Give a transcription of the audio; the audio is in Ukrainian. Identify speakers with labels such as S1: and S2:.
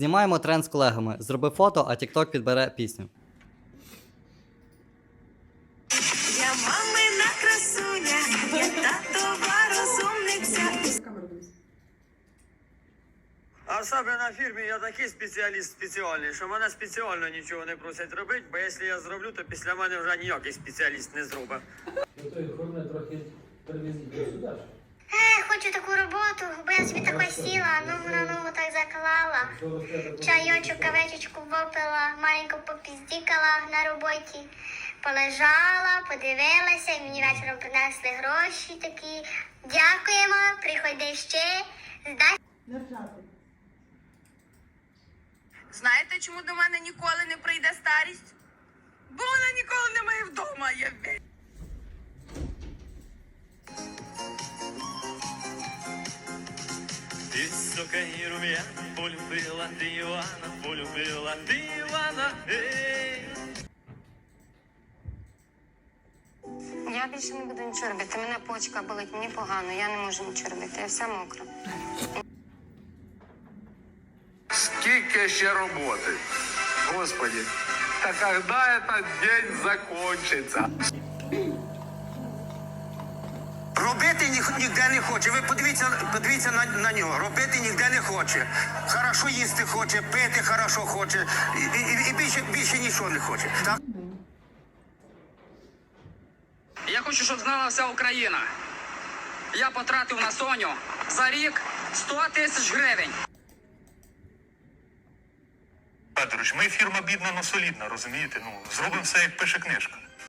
S1: Знімаємо тренд з колегами. Зроби фото, а TikTok підбере пісню.
S2: Я мамина красуня, я татова розумниця.
S3: Камеру дивись.
S4: А на фірмі я такий спеціаліст спеціальний, що мене спеціально нічого не просять робити, бо якщо я зроблю, то після мене вже ніякий спеціаліст не зробить.
S5: Ну, то й трохи привезіть до сюди.
S6: Хочу таку роботу, бо я собі тако сіла, ногу на ногу так заклала. Чайочок, кавечечку випила, маленько попіздікала на роботі. Полежала, подивилася, і мені вечором принесли гроші такі. Дякуємо, приходи ще. Здай
S2: Знаєте, чому до мене ніколи не прийде старість? Бо вона ніколи немає вдома. Я ві-
S7: Висока і рум'яна, полюбила ти Івана, полюбила ти Івана, ей.
S8: Я більше не буду нічого робити. Мене почка болить, мені погано, я не можу нічого робити. Я вся мокра.
S9: Скільки ще роботи? Господи, та когда этот день закончится?
S10: Ні- ніде не хоче. Ви подивіться, подивіться на, на нього. Робити ніде не хоче. Хорошо їсти хоче, пити хорошо хоче. І, і, і більше, більше нічого не хоче. Так?
S11: Я хочу, щоб знала вся Україна. Я потратив на Соню за рік 100 тисяч гривень.
S7: Федорович, ми фірма бідна, но солідна, розумієте? Ну, зробимо все, як пише книжка.